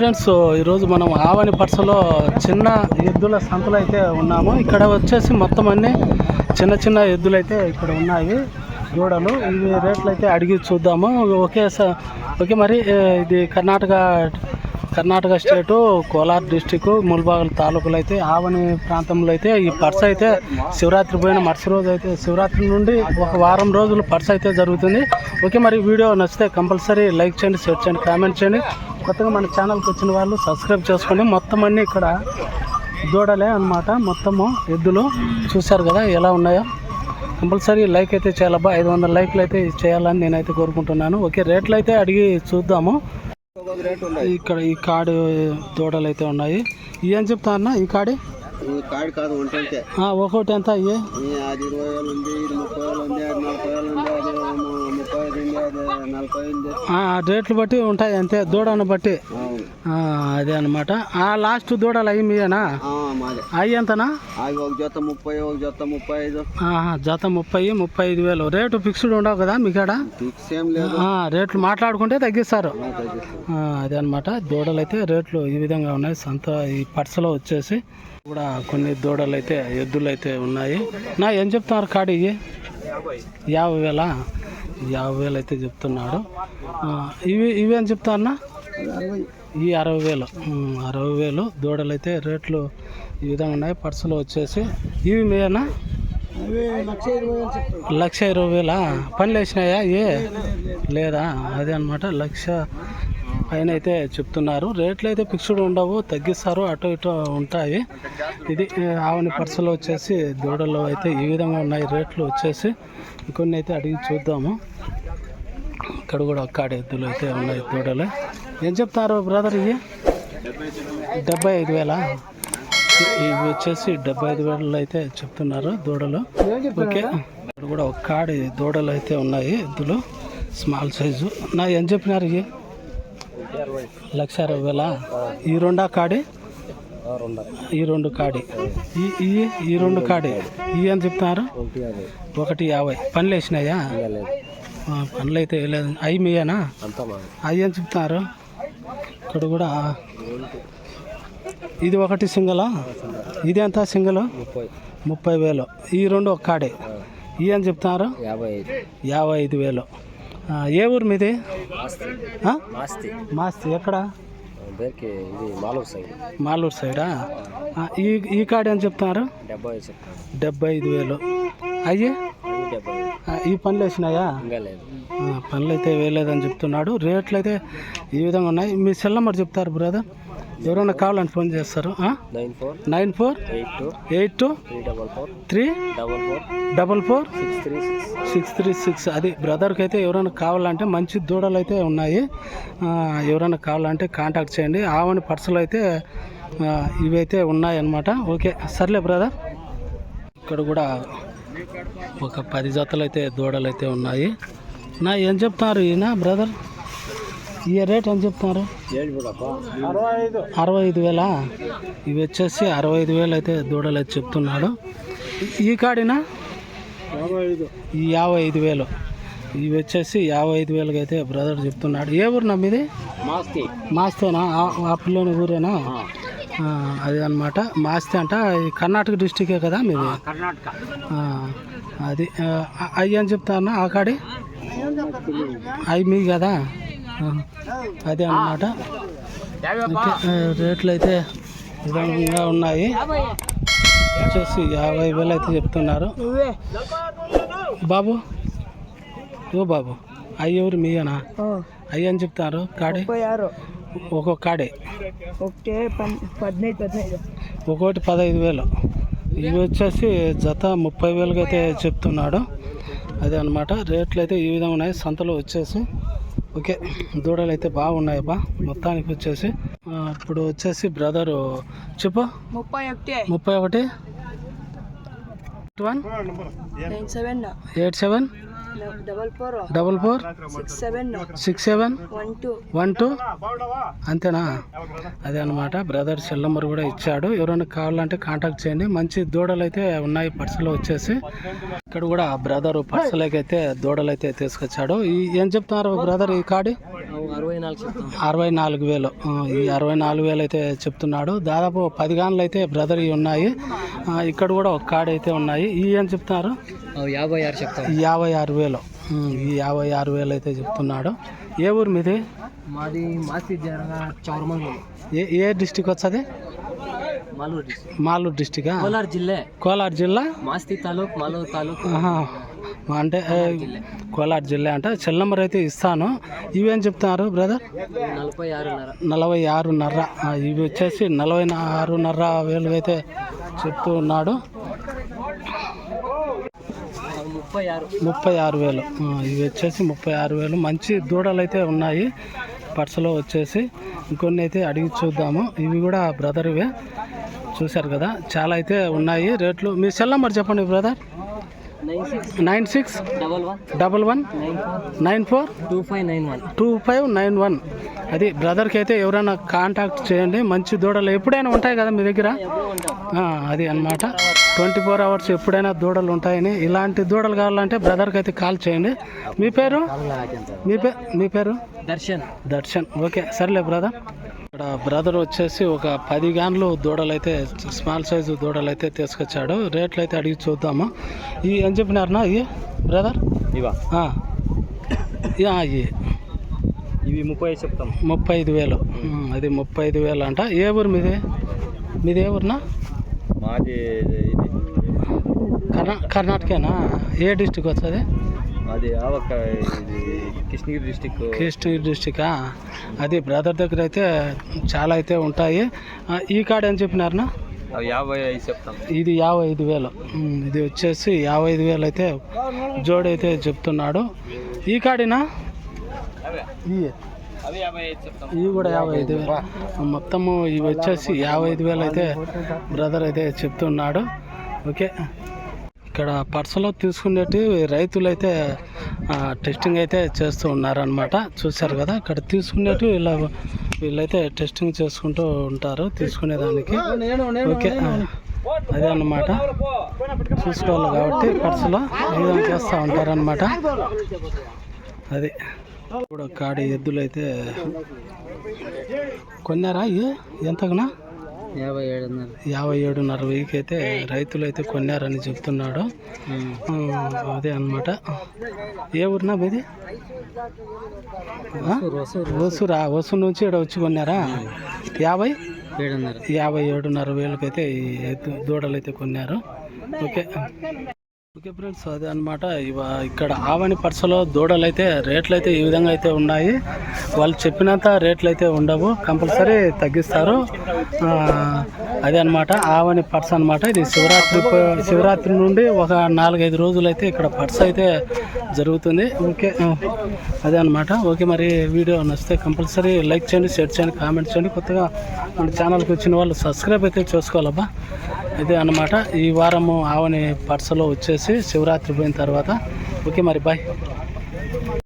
Friends ఈరోజు మనం ఆవని పర్సలో చిన్న ఎద్దుల సంతలు అయితే ఉన్నాము. ఇక్కడ వచ్చేసి మొత్తం అన్ని చిన్న చిన్న ఎద్దులు అయితే ఇక్కడ ఉన్నాయి. దూడలు ఇవి రేట్లు అయితే అడిగి చూద్దాము. ఒకే స- ఓకే మరి ఇది కర్ణాటక కర్ణాటక స్టేటు కోలార్ డిస్టిక్ ముల్బాగల్ తాలూకులు అయితే ఆవని ప్రాంతంలో అయితే ఈ పర్స్ అయితే శివరాత్రి పోయిన మరుసటి రోజు అయితే శివరాత్రి నుండి ఒక వారం రోజులు పర్స్ అయితే జరుగుతుంది. ఓకే మరి వీడియో నచ్చితే కంపల్సరీ లైక్ చేయండి షేర్ చేయండి కామెంట్ చేయండి. కొత్తగా మన ఛానల్కి వచ్చిన వాళ్ళు సబ్స్క్రైబ్ చేసుకోండి. మొత్తం అన్నీ ఇక్కడ దూడలే అన్నమాట. మొత్తము ఎద్దులు చూశారు కదా ఎలా ఉన్నాయో. కంపల్సరీ లైక్ అయితే చేయాలబ్బా. ఐదు వందల లైక్లు అయితే చేయాలని నేనైతే కోరుకుంటున్నాను. ఓకే రేట్లు అయితే అడిగి చూద్దాము. ఇక్కడ ఈ కాడి దూడలు అయితే ఉన్నాయి. ఏం చెప్తా అన్న ఈ కాడి? కాడి కాదు ఒక్కొక్కటి ఎంత అయ్యి? అది ఇరవై వేలు ఉంది ఇది ముప్పై వేలు ఉంది అది నలభై వేలు ఉంది అది రేట్లు బట్టి ఉంటాయి అంతే దూడను బట్టి. అదే అనమాట ఆ లాస్ట్ దూడలు అయ్యి మీయేనా? అయ్యి ఎంతనా? ఒక జత ముప్పై ఒక జత ముప్పై ఐదు. జత ముప్పై ముప్పై ఐదు వేలు. రేటు ఫిక్స్డ్ ఉండవు కదా మీకాడ? ఫిక్స్ ఏం లేదు. ఆ, రేట్లు మాట్లాడుకుంటే తగ్గిస్తారు. అదే అనమాట దూడలు అయితే రేట్లు ఈ విధంగా ఉన్నాయి. సంత ఈ పర్సలో వచ్చేసి కూడా కొన్ని దూడలు అయితే ఎద్దులు అయితే ఉన్నాయి. నా ఏం చెప్తున్నారు కాడి యాభై వేల? యాభై వేలు అయితే చెప్తున్నాడు. ఇవి ఇవి అని చెప్తా అన్న? ఈ అరవై వేలు అరవై వేలు దూడలు అయితే రేట్లు ఈ విధంగా ఉన్నాయి. పర్సులు వచ్చేసి ఇవి మీనా లక్ష ఇరవై వేలా? పనులు వేసినాయా? ఏ? లేదా? అదే అనమాట లక్ష పైన అయితే చెప్తున్నారు. రేట్లు అయితే ఫిక్స్డ్ ఉండవు తగ్గిస్తారు అటు ఇటు ఉంటాయి. ఇది ఆవుని ఆవని వచ్చేసి దూడలు అయితే ఈ విధంగా ఉన్నాయి. రేట్లు వచ్చేసి కొన్ని అయితే అడిగి చూద్దాము. ఇక్కడ కూడా ఒక్కాడి ఎద్దులు అయితే ఉన్నాయి దూడలు. ఏం చెప్తారు బ్రదర్ ఇవి? డెబ్బై ఐదు వేలా? ఇవి వచ్చేసి డెబ్బై ఐదు వేలు అయితే చెప్తున్నారు దూడలు. ఓకే. ఇక్కడ కూడా ఒక కాడి దూడలు అయితే ఉన్నాయి ఎద్దులు. Small size. నా ఏం చెప్పినారు ఇవి? లక్ష అరవై వేల? ఈ రెండా కాడి? ఈ రెండు కాడి. ఈ ఈ ఈ రెండు కాడి. ఈ అని చెప్తున్నారు? ఒకటి యాభై. పనులు వేసినాయా? పనులు అయితే వేయలేదు. అవి మీయేనా? అవి అని చెప్తున్నారు? ఇక్కడ కూడా ఇది ఒకటి సింగలా? ఇది ఎంత సింగల్? ముప్పై వేలు. ఈ రెండు ఒక కాడే. ఇవి అని చెప్తున్నారు? యాభై ఐదు. యాభై ఐదు వేలు. ఏ ఊరు మీది? మాస్తి. మాస్తి. ఎక్కడ? మాలూరు సైడ్. మాలూరు సైడా? ఆ, ఈ ఈ కాడి అని చెప్తున్నారు? డెబ్బై ఐదు వేలు. అయ్యి? ఈ పనులు వేసినాయా? పనులు అయితే వేయలేదని చెప్తున్నాడు. రేట్లు అయితే ఈ విధంగా ఉన్నాయి. మీ సెల్ నెంబర్ చెప్తారు బ్రదర్? ఎవరైనా కావాలని ఫోన్ చేస్తారు nine four nine four eight two eight two three double four three double four double four six three six six three six. అది బ్రదర్కి అయితే ఎవరైనా కావాలంటే మంచి దూడలు అయితే ఉన్నాయి. ఎవరైనా కావాలంటే కాంటాక్ట్ చేయండి. ఆవని పర్సులు అయితే ఇవైతే ఉన్నాయన్నమాట. ఓకే సర్లే బ్రదర్. ఇక్కడ కూడా ఒక పది జతలు అయితే దూడలు అయితే ఉన్నాయి. నా ఏం చెప్తున్నారు ఈయన బ్రదర్? ఈ రేట్ ఏం చెప్తున్నారు? అరవై ఐదు. అరవై ఐదు వేలా? ఇవి వచ్చేసి అరవై ఐదు వేలు అయితే దూడలు అయితే చెప్తున్నాడు. ఈ కాడినా? యాభై ఐదు ఈ యాభై ఐదు వేలు. ఇవి వచ్చేసి యాభై ఐదు వేలకి అయితే బ్రదర్ చెప్తున్నాడు. ఏ ఊరు నమ్మిది? మాస్తి. మాస్తేనా? ఆ- పిల్లని ఊరేనా? అది అనమాట మాస్తే అంట కర్ణాటక డిస్టికే కదా మీది? అది అయ్యి అని చెప్తాను ఆ కాడి? అవి మీ కదా? అదే ఆ, రేట్లు అయితే విధంగా ఉన్నాయి. వచ్చేసి యాభై వేలు అయితే చెప్తున్నారు. బాబు ఓ బాబు. అయ్యి ఎవరు మీయేనా అయ్యి అని చెప్తారు. కాడి? ఒక్కొక్క కాడే? ఒకటే ఒక్కొక్కటి పదహైదు వేలు. ఇవి వచ్చేసి జత ముప్పై వేలుగా అయితే చెప్తున్నాడు. అదే అనమాట రేట్లు అయితే ఈ విధంగా ఉన్నాయి. సంతలో వచ్చేసి ఓకే దూడలు అయితే బాగున్నాయి బా మొత్తానికి వచ్చేసి ఇప్పుడు వచ్చేసి బ్రదరు చెప్పు. ముప్పై ఒకటి. ముప్పై ఒకటి. One nine seven eight seven double four double four six seven one two అంతేనా? అదే అనమాట బ్రదర్ సెల్ నెంబర్ కూడా ఇచ్చాడు. ఎవరైనా కావాలంటే కాంటాక్ట్ చేయండి. మంచి దూడలు అయితే ఉన్నాయి పర్సులో వచ్చేసి. ఇక్కడ కూడా బ్రదర్ పర్సులకి అయితే దూడలు అయితే తీసుకొచ్చాడు ఏం చెప్తున్నారు బ్రదర్ ఈ కాడి? అరవై నాలుగు వేలు. ఈ అరవై నాలుగు వేలు అయితే చెప్తున్నాడు. దాదాపు పది గాన్లు అయితే బ్రదర్ ఇవి ఉన్నాయి. ఇక్కడ కూడా ఒక కాడ అయితే ఉన్నాయి. ఈ ఏం చెప్తున్నారు? యాభై ఆరు చెప్తాం. ఈ యాభై ఆరు వేలు. ఈ యాభై ఆరు వేలు అయితే చెప్తున్నాడు. ఏ ఊరు మీది? మాది మాసి ఏ ఏ డిస్టిక్ వచ్చది మాలూరు డిస్టికా కోలార్ జిల్లా. కోలార్ జిల్లా? మాస్తి తాలూక్ మాలూరు తాలూక్. అంటే కోలార్ జిల్లా. అంటే సెల్ నెంబర్ అయితే ఇస్తాను. ఇవేం చెప్తున్నారు బ్రదర్? నలభై ఆరున్నర. ఇవి వచ్చేసి నలభై ఆరున్నర వేలు అయితే చెప్తూ ఉన్నాడు. ముప్పై ఆరు. వేలు. ఇవి వచ్చేసి ముప్పై ఆరు వేలు. మంచి దూడలు అయితే ఉన్నాయి పర్సులో వచ్చేసి. ఇంకొన్ని అయితే అడిగి చూద్దాము. ఇవి కూడా బ్రదర్ ఇవే. చూశారు కదా చాలా అయితే ఉన్నాయి రేట్లు. మీ సెల్ నెంబర్ చెప్పండి brother. Nine six double one double one nine four two five nine one two five nine one. అది బ్రదర్కి అయితే ఎవరైనా కాంటాక్ట్ చేయండి. మంచి దూడలు ఎప్పుడైనా ఉంటాయి కదా మీ దగ్గర? అది అన్నమాట. ట్వంటీ ఫోర్ అవర్స్ ఎప్పుడైనా దూడలు ఉంటాయని. ఇలాంటి దూడలు కావాలంటే బ్రదర్కి అయితే కాల్ చేయండి. మీ పేరు? మీ పేరు మీ పేరు? దర్శన్. దర్శన్. ఓకే సర్లే బ్రదర్. ఇక్కడ బ్రదర్ వచ్చేసి ఒక పది గాన్లు దూడలు అయితే స్మాల్ సైజు దూడలు అయితే తీసుకొచ్చాడు. రేట్లు అయితే అడిగి చూద్దాము. ఈ ఏం చెప్పినారనా ఇవి బ్రదర్? ఇవా? ఇవి ఇవి ముప్పై చెప్తాం. ముప్పై ఐదు వేలు అది ముప్పై ఐదు వేలు అంట. ఏ ఊరు మీది? మీది ఏ ఊరునా? మాది కర్ణా కర్ణాటకేనా? ఏ డిస్టిక్ వస్తుంది? ఇది కృష్ణగిరి డిస్టిక్ కృష్ణగిరి డిస్టికా అది బ్రదర్ దగ్గర అయితే చాలా అయితే ఉంటాయి. ఈ కార్డ్ ఏం చెప్పినారనా యాభై ఐదు చెప్తాం. ఇది యాభై ఐదు వేలు. ఇది వచ్చేసి యాభై ఐదు వేలు అయితే జోడి అయితే చెప్తున్నాడు. ఈ కాడినా? ఇవి కూడా యాభై ఐదు వేలు. మొత్తము ఇవి వచ్చేసి యాభై ఐదు వేలు అయితే బ్రదర్ అయితే చెప్తున్నాడు. ఓకే. ఇక్కడ పర్సలో తీసుకునేటి రైతులు అయితే టెస్టింగ్ అయితే చేస్తూ ఉన్నారనమాట చూశారు కదా ఇక్కడ తీసుకునేటి ఇలా వీళ్ళైతే టెస్టింగ్ చేసుకుంటూ ఉంటారు తీసుకునేదానికి. ఓకే అదే అన్నమాట. చూసుకోవాలి కాబట్టి పర్సులో ఈ విధంగా చేస్తూ ఉంటారనమాట అది. ఇప్పుడు కాడి ఎద్దులు అయితే కొన్నారా ఇది ఎంతకునా యాభై ఏడున్నర. వెయ్యికి అయితే రైతులు అయితే కొన్నారని చెప్తున్నాడు. అదే అన్నమాట. ఏ ఊరినా మీది ఆ? ఓసురా ఓసూరు నుంచి ఇక్కడ వచ్చి కొన్నారా? యాభై? ఏడున్నర. యాభై ఏడున్నర వేలకైతే దూడలు అయితే కొన్నారు. ఓకే. ఓకే ఫ్రెండ్స్ అదే అనమాట ఇక్కడ ఆవని పర్సలో దూడలు అయితే రేట్లు అయితే ఈ విధంగా అయితే ఉన్నాయి. వాళ్ళు చెప్పినంత రేట్లు అయితే ఉండవు. కంపల్సరీ తగ్గిస్తారు. అదే అనమాట ఆవని పర్స్ అనమాట ఇది శివరాత్రి శివరాత్రి నుండి ఒక నాలుగైదు రోజులు అయితే ఇక్కడ పర్స్ అయితే జరుగుతుంది. ఓకే అదే అనమాట ఓకే మరి వీడియో నచ్చితే కంపల్సరీ లైక్ చేయండి షేర్ చేయండి కామెంట్ చేయండి. కొత్తగా మన ఛానల్కి వచ్చిన వాళ్ళు సబ్స్క్రైబ్ అయితే చేసుకోవాలబ్బా. ఇదే అన్నమాట. ఈ వారము ఆవని పర్సలో వచ్చేసి శివరాత్రి పోయిన తర్వాత. ఓకే మరి బాయ్.